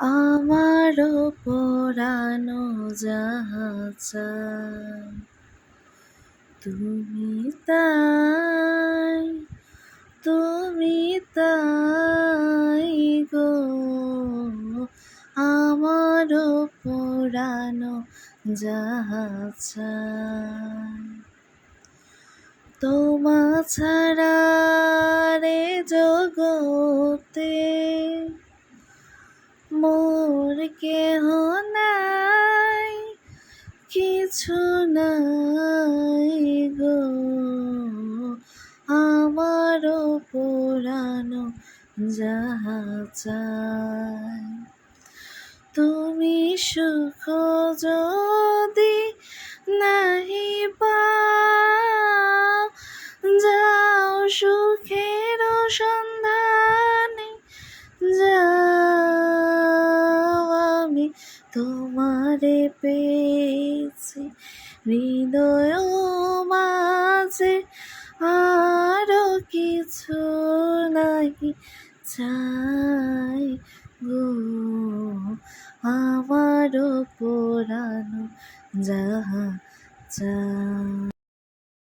আমারও পরানো যাহা চায় তুমি তাই তুমি তাই গো। আমারও পরানো যাহা তোমা ছাড়া কেহ নাই, কিছু নাই গো। আমারও পুরানো যাহা চায় তুমি সুখ যদি নাহি পাও যাও সুখের সন্ধানে যাও আমি তোমারে পেয়েছি হৃদয় মাঝে আরও কিছু নাই চাই গো। আমারও পুরানো যাহা চাই।